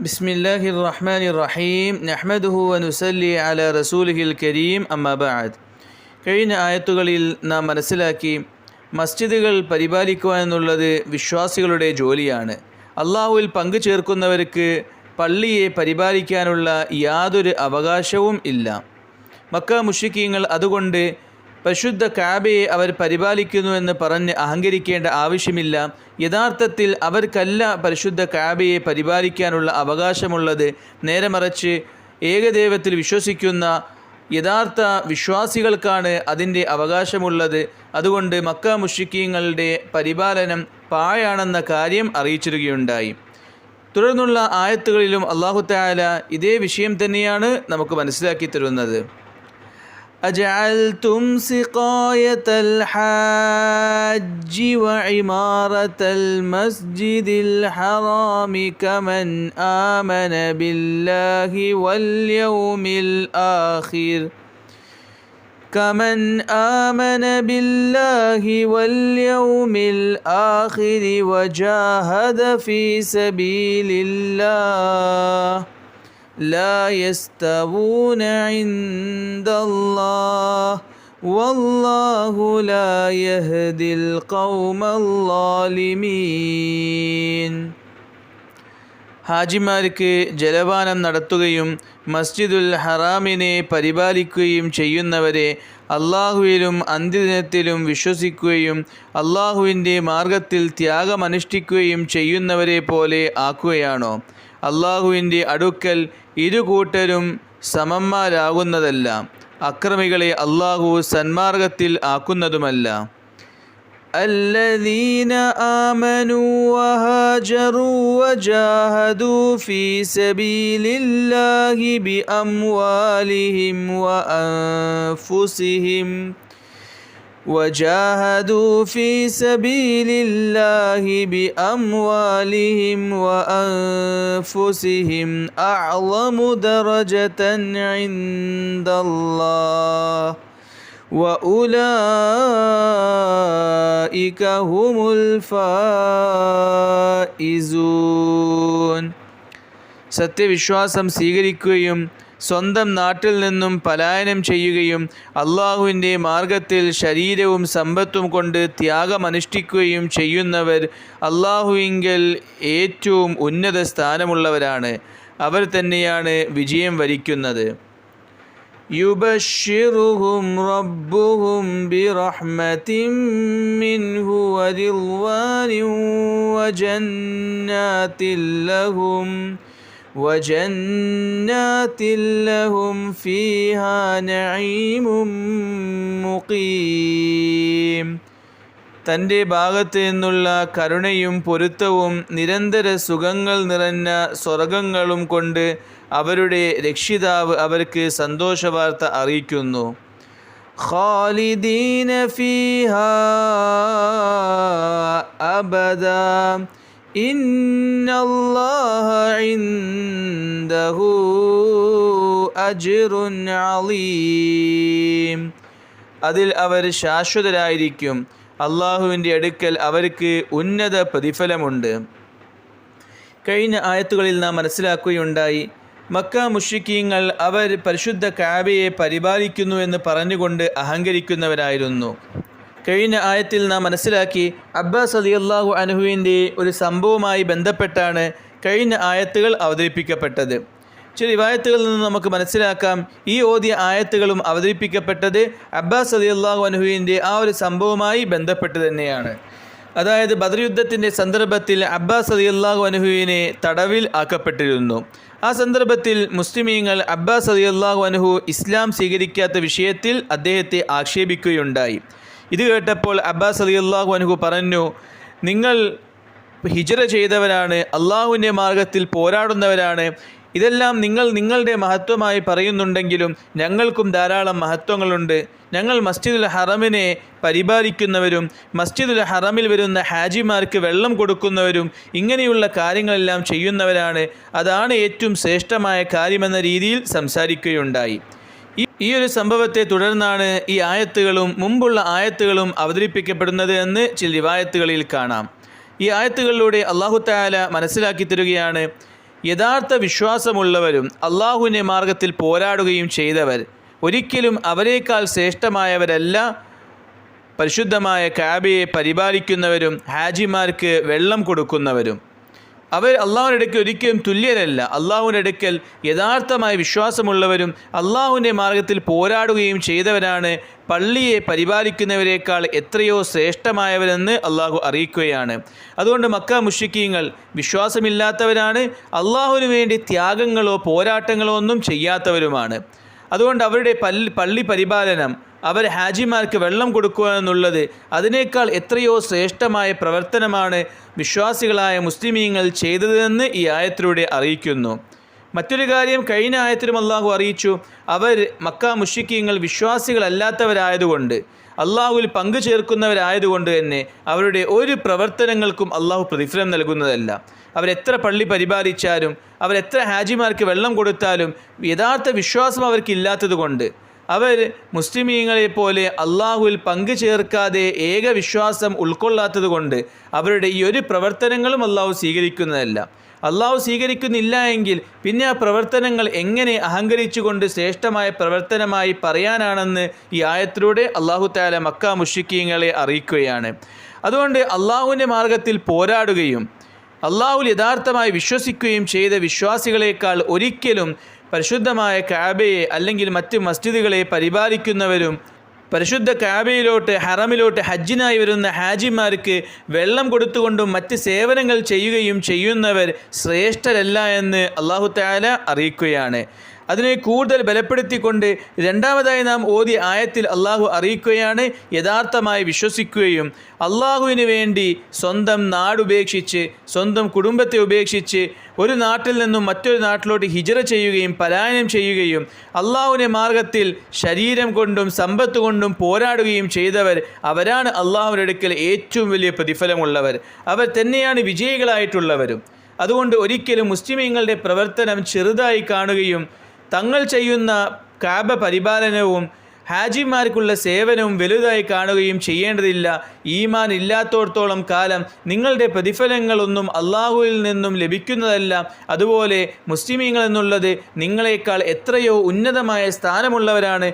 بسم الله الرحمن الرحيم نحمده ونسلي على رسوله الكريم أما بعد കഴിഞ്ഞ ആയത്തുകളിൽ നാം മനസ്സിലാക്കി മസ്ജിദുകൾ പരിപാലിക്കുക എന്നുള്ളത് വിശ്വാസികളുടെ ജോലിയാണ് അള്ളാഹുവിൽ പങ്കു ചേർക്കുന്നവർക്ക് പള്ളിയെ പരിപാലിക്കാനുള്ള യാതൊരു അവകാശവും ഇല്ല മക്ക മുഷിക്കീങ്ങൾ അതുകൊണ്ട് പരിശുദ്ധ കാബയെ അവർ പരിപാലിക്കുന്നുവെന്ന് പറഞ്ഞ് അഹങ്കരിക്കേണ്ട ആവശ്യമില്ല. യഥാർത്ഥത്തിൽ അവർക്കല്ല പരിശുദ്ധ കാബയെ പരിപാലിക്കാനുള്ള അവകാശമുള്ളത്. നേരെ മറിച്ച് ഏകദൈവത്തിൽ വിശ്വസിക്കുന്ന യഥാർത്ഥ വിശ്വാസികൾക്കാണ് അതിന്റെ അവകാശമുള്ളത്. അതുകൊണ്ട് മക്ക മുഷിക്കീങ്ങളുടെ പരിപാലനം പായാണെന്ന കാര്യം അറിയിച്ചിരുകയുണ്ടായി തുടർന്നുള്ള ആയത്തുകളിലും അള്ളാഹു താല ഇതേ വിഷയം തന്നെയാണ് നമുക്ക് മനസ്സിലാക്കി തരുന്നത്. أجعلتم سقاية الحاج وعمارة المسجد الحرام كمن آمن بالله واليوم الآخر كمن آمن بالله واليوم الآخر وجاهد في سبيل الله لا يستوون عند الله والله لا يهدي القوم الظالمين ഹാജിമാർക്ക് ജലപാനം നടത്തുകയും മസ്ജിദുൽ ഹറാമിനെ പരിപാലിക്കുകയും ചെയ്യുന്നവരെ അള്ളാഹുവിലും അന്ത്യദിനത്തിലും വിശ്വസിക്കുകയും അള്ളാഹുവിൻ്റെ മാർഗത്തിൽ ത്യാഗമനുഷ്ഠിക്കുകയും ചെയ്യുന്നവരെ പോലെ ആക്കുകയാണോ അള്ളാഹുവിൻ്റെ അടുക്കൽ ഇരു കൂട്ടരും സമന്മാരാകുന്നതല്ല അക്രമികളെ അള്ളാഹു സന്മാർഗത്തിൽ ആക്കുന്നതുമല്ല الذين آمنوا وهاجروا وجاهدوا في سبيل الله بأموالهم وأنفسهم وجاهدوا في سبيل الله بأموالهم وأنفسهم أعظم درجة عند الله وأولئك هم الفائزون സത്യവിശ്വാസം സ്വീകരിക്കുകയും സ്വന്തം നാട്ടിൽ നിന്നും പലായനം ചെയ്യുകയും അള്ളാഹുവിന്റെ മാർഗത്തിൽ ശരീരവും സമ്പത്തും കൊണ്ട് ത്യാഗമനുഷ്ഠിക്കുകയും ചെയ്യുന്നവർ അള്ളാഹുവിങ്കൽ ഏറ്റവും ഉന്നത സ്ഥാനമുള്ളവരാണ്. അവർ തന്നെയാണ് വിജയം വരിക്കുന്നത്. യുബഷിറുഹും റബ്ബുഹും ബിറഹ്മതിം മിൻഹു വരിൽവാനും വജന്നാതില്ലഹും وجنات لهم فيها نعيم مقيم തൻ്റെ ഭാഗത്ത് നിന്നുള്ള കരുണയും പൊരുത്തവും നിരന്തര സുഖങ്ങൾ നിറഞ്ഞ സ്വർഗങ്ങളും കൊണ്ട് അവരുടെ രക്ഷിതാവ് അവർക്ക് സന്തോഷവാർത്ത അറിയിക്കുന്നു ഖാലിദീന ഫീഹ അബദ അലീം അതിൽ അവർ ശാശ്വതരായിരിക്കും. അള്ളാഹുവിന്റെ അടുക്കൽ അവർക്ക് ഉന്നത പ്രതിഫലമുണ്ട്. കഴിഞ്ഞ ആയത്തുകളിൽ നാം മനസ്സിലാക്കുകയുണ്ടായി മക്ക മുഷിക്കീങ്ങൾ അവർ പരിശുദ്ധ കാബയെ പരിപാലിക്കുന്നു എന്ന് പറഞ്ഞുകൊണ്ട് അഹങ്കരിക്കുന്നവരായിരുന്നു. കഴിഞ്ഞ ആയത്തിൽ നാം മനസ്സിലാക്കി അബ്ബാസ് അലി അള്ളാഹു അനുഹുവിന്റെ ഒരു സംഭവവുമായി ബന്ധപ്പെട്ടാണ് കഴിഞ്ഞ ആയത്തുകൾ അവതരിപ്പിക്കപ്പെട്ടത്. ചില റിവായത്തുകളിൽ നിന്ന് നമുക്ക് മനസ്സിലാക്കാം ഈ ഓതിയ ആയത്തുകളും അവതരിപ്പിക്കപ്പെട്ടത് അബ്ബാസ് അലി അള്ളാഹു അനുഹുവിന്റെ ആ ഒരു സംഭവവുമായി ബന്ധപ്പെട്ട് തന്നെയാണ്. അതായത് ബദർ യുദ്ധത്തിന്റെ സന്ദർഭത്തിൽ അബ്ബാസ് അലി അള്ളാഹു അനുഹുവിനെ തടവിൽ ആക്കപ്പെട്ടിരുന്നു. ആ സന്ദർഭത്തിൽ മുസ്ലിമീങ്ങൾ അബ്ബാസ് അലി അള്ളാഹു അനുഹു ഇസ്ലാം സ്വീകരിക്കാത്ത വിഷയത്തിൽ അദ്ദേഹത്തെ ആക്ഷേപിക്കുകയുണ്ടായി. ഇത് കേട്ടപ്പോൾ അബ്ബാസ് അലി അള്ളാഹു അനുഹു പറഞ്ഞു നിങ്ങൾ ഹിജറ ചെയ്തവരാണ് അള്ളാഹുവിന്റെ മാർഗത്തിൽ പോരാടുന്നവരാണ്. ഇതെല്ലാം നിങ്ങൾ നിങ്ങളുടെ മഹത്വമായി പറയുന്നുണ്ടെങ്കിലും ഞങ്ങൾക്കും ധാരാളം മഹത്വങ്ങളുണ്ട്. ഞങ്ങൾ മസ്ജിദുൽ ഹറമിനെ പരിപാലിക്കുന്നവരും മസ്ജിദുൽ ഹറമിൽ വരുന്ന ഹാജിമാർക്ക് വെള്ളം കൊടുക്കുന്നവരും ഇങ്ങനെയുള്ള കാര്യങ്ങളെല്ലാം ചെയ്യുന്നവരാണ്. അതാണ് ഏറ്റവും ശ്രേഷ്ഠമായ കാര്യമെന്ന രീതിയിൽ സംസാരിക്കുകയുണ്ടായി. ഈ ഒരു സംഭവത്തെ തുടർന്നാണ് ഈ ആയത്തുകളും മുമ്പുള്ള ആയത്തുകളും അവതരിപ്പിക്കപ്പെടുന്നത് എന്ന് ചില റിവായത്തുകളിൽ കാണാം. ഈ ആയത്തുകളിലൂടെ അള്ളാഹു താല മനസ്സിലാക്കി തരികയാണ് യഥാർത്ഥ വിശ്വാസമുള്ളവരും അള്ളാഹുവിന്റെ മാർഗത്തിൽ പോരാടുകയും ചെയ്തവർ ഒരിക്കലും അവരേക്കാൾ ശ്രേഷ്ഠമായവരല്ല. പരിശുദ്ധമായ കാബയെ പരിപാലിക്കുന്നവരും ഹാജിമാർക്ക് വെള്ളം കൊടുക്കുന്നവരും. അവർ അള്ളാഹുവിന്റെ ഇടയ്ക്ക് ഒരിക്കലും തുല്യരല്ല. അള്ളാഹുവിന്റെ ഇടയ്ക്കൽ യഥാർത്ഥമായ വിശ്വാസമുള്ളവരും അള്ളാഹുവിന്റെ മാർഗത്തിൽ പോരാടുകയും ചെയ്തവരാണ്. പള്ളിയെ പരിപാലിക്കുന്നവരേക്കാൾ എത്രയോ ശ്രേഷ്ഠമായവരെന്ന് അള്ളാഹു അറിയിക്കുകയാണ്. അതുകൊണ്ട് മക്ക മുഷിക്കീങ്ങൾ വിശ്വാസമില്ലാത്തവരാണ്. അള്ളാഹുവിന് വേണ്ടി ത്യാഗങ്ങളോ പോരാട്ടങ്ങളോ ഒന്നും ചെയ്യാത്തവരുമാണ്. അതുകൊണ്ട് അവരുടെ പള്ളി പരിപാലനം അവർ ഹാജിമാർക്ക് വെള്ളം കൊടുക്കുക എന്നുള്ളത് അതിനേക്കാൾ എത്രയോ ശ്രേഷ്ഠമായ പ്രവർത്തനമാണ് വിശ്വാസികളായ മുസ്ലിമീങ്ങൾ ചെയ്തതെന്ന് ഈ ആയത്തിലൂടെ അറിയിക്കുന്നു. മറ്റൊരു കാര്യം കഴിഞ്ഞ ആയത്തിലും അള്ളാഹു അറിയിച്ചു അവർ മക്ക മുഷിക്കീങ്ങൾ വിശ്വാസികളല്ലാത്തവരായതുകൊണ്ട് അള്ളാഹുവിൽ പങ്കു ചേർക്കുന്നവരായതുകൊണ്ട് തന്നെ അവരുടെ ഒരു പ്രവർത്തനങ്ങൾക്കും അള്ളാഹു പ്രതിഫലം നൽകുന്നതല്ല. അവരെത്ര പള്ളി പരിപാലിച്ചാലും അവരെത്ര ഹാജിമാർക്ക് വെള്ളം കൊടുത്താലും യഥാർത്ഥ വിശ്വാസം അവർക്കില്ലാത്തത് കൊണ്ട് അവർ മുസ്ലിമീങ്ങളെ പോലെ അള്ളാഹുവിൽ പങ്കു ചേർക്കാതെ ഏക വിശ്വാസം ഉൾക്കൊള്ളാത്തത് കൊണ്ട് അവരുടെ ഈ ഒരു പ്രവർത്തനങ്ങളും അള്ളാഹു സ്വീകരിക്കുന്നതല്ല. അള്ളാഹു സ്വീകരിക്കുന്നില്ല എങ്കിൽ പിന്നെ ആ പ്രവർത്തനങ്ങൾ എങ്ങനെ അഹങ്കരിച്ചുകൊണ്ട് ശ്രേഷ്ഠമായ പ്രവർത്തനമായി പറയാനാണെന്ന് ഈ ആയത്തിലൂടെ അള്ളാഹു താല മക്ക മുഷിക്കീങ്ങളെ അറിയിക്കുകയാണ്. അതുകൊണ്ട് അള്ളാഹുവിന്റെ മാർഗത്തിൽ പോരാടുകയും അള്ളാഹുൽ യഥാർത്ഥമായി വിശ്വസിക്കുകയും ചെയ്ത വിശ്വാസികളെക്കാൾ ഒരിക്കലും പരിശുദ്ധമായ കാബയെ അല്ലെങ്കിൽ മറ്റ് മസ്ജിദുകളെ പരിപാലിക്കുന്നവരും പരിശുദ്ധ കാബയിലോട്ട് ഹറമിലോട്ട് ഹജ്ജിനായി വരുന്ന ഹാജിമാർക്ക് വെള്ളം കൊടുത്തുകൊണ്ടും മറ്റ് സേവനങ്ങൾ ചെയ്യുകയും ചെയ്യുന്നവർ ശ്രേഷ്ഠരല്ല എന്ന് അള്ളാഹു താല അറിയിക്കുകയാണ്. അതിനെ കൂടുതൽ ബലപ്പെടുത്തിക്കൊണ്ട് രണ്ടാമതായി നാം ഓതി ആയത്തിൽ അള്ളാഹു അറിയിക്കുകയാണ് യഥാർത്ഥമായി വിശ്വസിക്കുകയും അള്ളാഹുവിന് വേണ്ടി സ്വന്തം നാടുപേക്ഷിച്ച് സ്വന്തം കുടുംബത്തെ ഉപേക്ഷിച്ച് ഒരു നാട്ടിൽ നിന്നും മറ്റൊരു നാട്ടിലോട്ട് ഹിജറ ചെയ്യുകയും പലായനം ചെയ്യുകയും അള്ളാഹുവിന്റെ മാർഗത്തിൽ ശരീരം കൊണ്ടും സമ്പത്ത് കൊണ്ടും പോരാടുകയും ചെയ്തവർ അവരാണ് അള്ളാഹുവിന്റെ അടുക്കൽ ഏറ്റവും വലിയ പ്രതിഫലമുള്ളവർ. അവർ തന്നെയാണ് വിജയികളായിട്ടുള്ളവരും. അതുകൊണ്ട് ഒരിക്കലും മുസ്ലിമീങ്ങളുടെ പ്രവർത്തനം ചെറുതായി കാണുകയും തങ്ങൾ ചെയ്യുന്ന കാബ പരിപാലനവും ഹാജിമാർക്കുള്ള സേവനവും വലുതായി കാണുകയും ചെയ്യേണ്ടതില്ല. ഈമാൻ ഇല്ലാത്തോടത്തോളം കാലം നിങ്ങളുടെ പ്രതിഫലങ്ങളൊന്നും അള്ളാഹുവിൽ നിന്നും ലഭിക്കുന്നതല്ല. അതുപോലെ മുസ്ലിമീങ്ങൾ എന്നുള്ളത് നിങ്ങളെക്കാൾ എത്രയോ ഉന്നതമായ സ്ഥാനമുള്ളവരാണ്.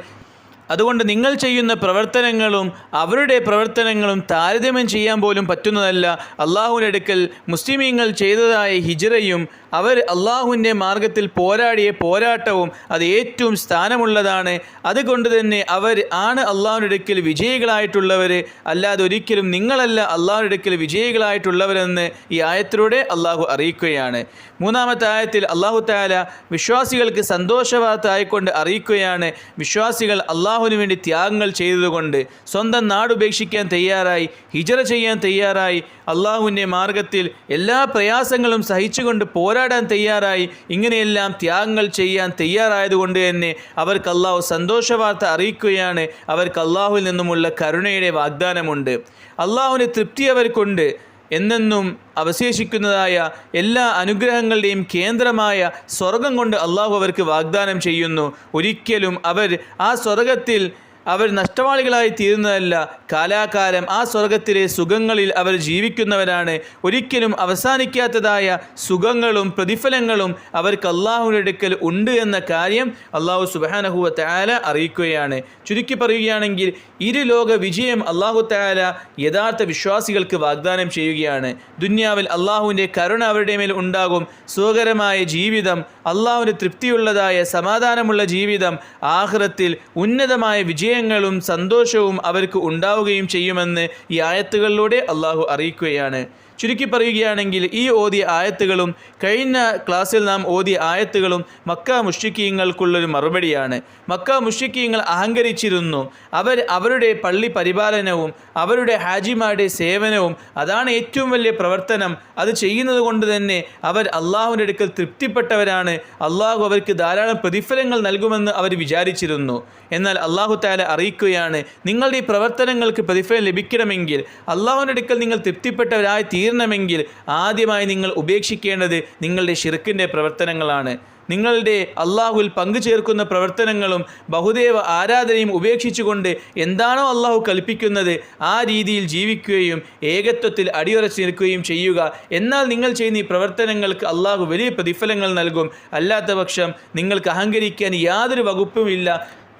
അതുകൊണ്ട് നിങ്ങൾ ചെയ്യുന്ന പ്രവർത്തനങ്ങളും അവരുടെ പ്രവർത്തനങ്ങളും താരതമ്യം ചെയ്യാൻ പോലും പറ്റുന്നതല്ല. അള്ളാഹുവിന്റെ അടുക്കൽ മുസ്ലിമീങ്ങൾ ചെയ്തതായ ഹിജറയും അവർ അള്ളാഹുവിന്റെ മാർഗത്തിൽ പോരാടിയ പോരാട്ടവും അത് ഏറ്റവും സ്ഥാനമുള്ളതാണ്. അതുകൊണ്ട് തന്നെ അവർ ആണ് അള്ളാഹുവിന്റെ അടുക്കൽ വിജയികളായിട്ടുള്ളവർ. അല്ലാതെ ഒരിക്കലും നിങ്ങളല്ല അള്ളാഹുവിന്റെ അടുക്കൽ വിജയികളായിട്ടുള്ളവരെന്ന് ഈ ആയത്തിലൂടെ അള്ളാഹു അറിയിക്കുകയാണ്. മൂന്നാമത്തെ ആയത്തിൽ അള്ളാഹു താല വിശ്വാസികൾക്ക് സന്തോഷവാർത്ത ആയിക്കൊണ്ട് അറിയിക്കുകയാണ്. വിശ്വാസികൾ അള്ളാഹുവിന് വേണ്ടി ത്യാഗങ്ങൾ ചെയ്തതുകൊണ്ട് സ്വന്തം നാട് ഉപേക്ഷിക്കാൻ തയ്യാറായി ഹിജറ ചെയ്യാൻ തയ്യാറായി അള്ളാഹുവിന്റെ മാർഗത്തിൽ എല്ലാ പ്രയാസങ്ങളും സഹിച്ചുകൊണ്ട് പോരാടാൻ തയ്യാറായി ഇങ്ങനെയെല്ലാം ത്യാഗങ്ങൾ ചെയ്യാൻ തയ്യാറായതുകൊണ്ട് തന്നെ അവർക്ക് അള്ളാഹു സന്തോഷവാർത്ത അറിയിക്കുകയാണ്. അവർക്ക് അള്ളാഹുവിൽ നിന്നുമുള്ള കരുണയുടെ വാഗ്ദാനമുണ്ട്. അള്ളാഹുവിന് തൃപ്തി അവർക്കുണ്ട്. എന്നെന്നും അവശേഷിക്കുന്നതായ എല്ലാ അനുഗ്രഹങ്ങളുടെയും കേന്ദ്രമായ സ്വർഗം കൊണ്ട് അള്ളാഹു അവർക്ക് വാഗ്ദാനം ചെയ്യുന്നു. ഒരിക്കലും അവർ ആ സ്വർഗത്തിൽ അവർ നഷ്ടവാളികളായി തീരുന്നതല്ല. കാലാകാലം ആ സ്വർഗത്തിലെ സുഖങ്ങളിൽ അവർ ജീവിക്കുന്നവരാണ്. ഒരിക്കലും അവസാനിക്കാത്തതായ സുഖങ്ങളും പ്രതിഫലങ്ങളും അവർക്ക് അള്ളാഹുവിന്റെ അടുക്കൽ ഉണ്ട് എന്ന കാര്യം അള്ളാഹു സുബാനഹുവ തയാല അറിയിക്കുകയാണ്. ചുരുക്കി പറയുകയാണെങ്കിൽ ഇരു ലോക വിജയം അള്ളാഹു തയാല യഥാർത്ഥ വിശ്വാസികൾക്ക് വാഗ്ദാനം ചെയ്യുകയാണ്. ദുന്യാവിൽ അള്ളാഹുവിന്റെ കരുണ അവരുടെ മേൽ ഉണ്ടാകും. സുഖകരമായ ജീവിതം അള്ളാഹുവിന് തൃപ്തിയുള്ളതായ സമാധാനമുള്ള ജീവിതം ആഹ്റത്തിൽ ഉന്നതമായ വിജയങ്ങളും സന്തോഷവും അവർക്ക് ഉണ്ടാവുകയും ചെയ്യുമെന്ന് ഈ ആയത്തുകളിലൂടെ അള്ളാഹു അറിയിക്കുകയാണ്. ചുരുക്കി പറയുകയാണെങ്കിൽ ഈ ഓതിയ ആയത്തുകളും കഴിഞ്ഞ ക്ലാസ്സിൽ നാം ഓതിയ ആയത്തുകളും മക്ക മുഷിക്കീങ്ങൾക്കുള്ളൊരു മറുപടിയാണ്. മക്ക മുഷിക്കീങ്ങൾ അഹങ്കരിച്ചിരുന്നു. അവർ അവരുടെ പള്ളി പരിപാലനവും അവരുടെ ഹാജിമാരുടെ സേവനവും അതാണ് ഏറ്റവും വലിയ പ്രവർത്തനം. അത് ചെയ്യുന്നത് കൊണ്ട് തന്നെ അവർ അള്ളാഹുവിന്റെ അടുക്കൽ തൃപ്തിപ്പെട്ടവരാണ്. അള്ളാഹു അവർക്ക് ധാരാളം പ്രതിഫലങ്ങൾ നൽകുമെന്ന് അവർ വിചാരിച്ചിരുന്നു. എന്നാൽ അള്ളാഹു താല അറിയിക്കുകയാണ് നിങ്ങളുടെ ഈ പ്രവർത്തനങ്ങൾക്ക് പ്രതിഫലം ലഭിക്കണമെങ്കിൽ അള്ളാഹുവിന്റെ അടുക്കൽ നിങ്ങൾ തൃപ്തിപ്പെട്ടവരായി തീരണം തീരണമെങ്കിൽ ആദ്യമായി നിങ്ങൾ ഉപേക്ഷിക്കേണ്ടത് നിങ്ങളുടെ ഷിർക്കിന്റെ പ്രവർത്തനങ്ങളാണ്. നിങ്ങളുടെ അള്ളാഹുവിൽ പങ്കു ചേർക്കുന്ന പ്രവർത്തനങ്ങളും ബഹുദേവ ആരാധനയും ഉപേക്ഷിച്ചുകൊണ്ട് എന്താണോ അള്ളാഹു കൽപ്പിക്കുന്നത് ആ രീതിയിൽ ജീവിക്കുകയും ഏകത്വത്തിൽ അടിയുറച്ച് നിൽക്കുകയും ചെയ്യുക. എന്നാൽ നിങ്ങൾ ചെയ്യുന്ന ഈ പ്രവർത്തനങ്ങൾക്ക് അള്ളാഹു വലിയ പ്രതിഫലങ്ങൾ നൽകും. അല്ലാത്ത പക്ഷം നിങ്ങൾക്ക് അഹങ്കരിക്കാൻ യാതൊരു വകുപ്പുമില്ല.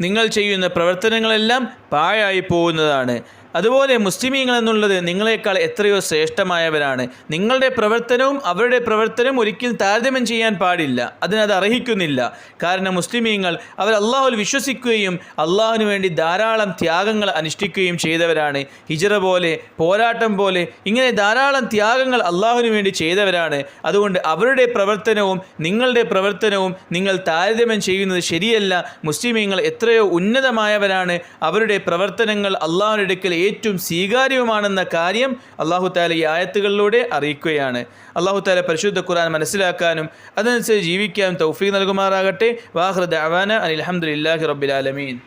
നിങ്ങൾ ചെയ്യുന്ന പ്രവർത്തനങ്ങളെല്ലാം പാഴായി പോകുന്നതാണ്. അതുപോലെ മുസ്ലിമീങ്ങൾ എന്നുള്ളത് നിങ്ങളെക്കാൾ എത്രയോ ശ്രേഷ്ഠമായവരാണ്. നിങ്ങളുടെ പ്രവർത്തനവും അവരുടെ പ്രവർത്തനവും ഒരിക്കലും താരതമ്യം ചെയ്യാൻ പാടില്ല. അതിനത് അർഹിക്കുന്നില്ല. കാരണം മുസ്ലിമീങ്ങൾ അവർ അള്ളാഹുൽ വിശ്വസിക്കുകയും അള്ളാഹുവിന് വേണ്ടി ധാരാളം ത്യാഗങ്ങൾ അനുഷ്ഠിക്കുകയും ചെയ്തവരാണ്. ഹിജറ പോലെ പോരാട്ടം പോലെ ഇങ്ങനെ ധാരാളം ത്യാഗങ്ങൾ അള്ളാഹുവിന് വേണ്ടി ചെയ്തവരാണ്. അതുകൊണ്ട് അവരുടെ പ്രവർത്തനവും നിങ്ങളുടെ പ്രവർത്തനവും നിങ്ങൾ താരതമ്യം ചെയ്യുന്നത് ശരിയല്ല. മുസ്ലിമീങ്ങൾ എത്രയോ ഉന്നതമായവരാണ്. അവരുടെ പ്രവർത്തനങ്ങൾ അള്ളാഹുവിന്റെ അടുക്കൽ ഏറ്റവും സ്വീകാര്യവുമാണെന്ന കാര്യം അള്ളാഹു താല ഈ ആയത്തുകളിലൂടെ അറിയിക്കുകയാണ്. അള്ളാഹു താല പരിശുദ്ധ ഖുർആൻ മനസ്സിലാക്കാനും അതനുസരിച്ച് ജീവിക്കാനും തൗഫീഖ് നൽകുമാറാകട്ടെ. വാഹൃദ് അവാന അനിൽ അലഹമുല്ലാഹി റബ്ബിലാലമീൻ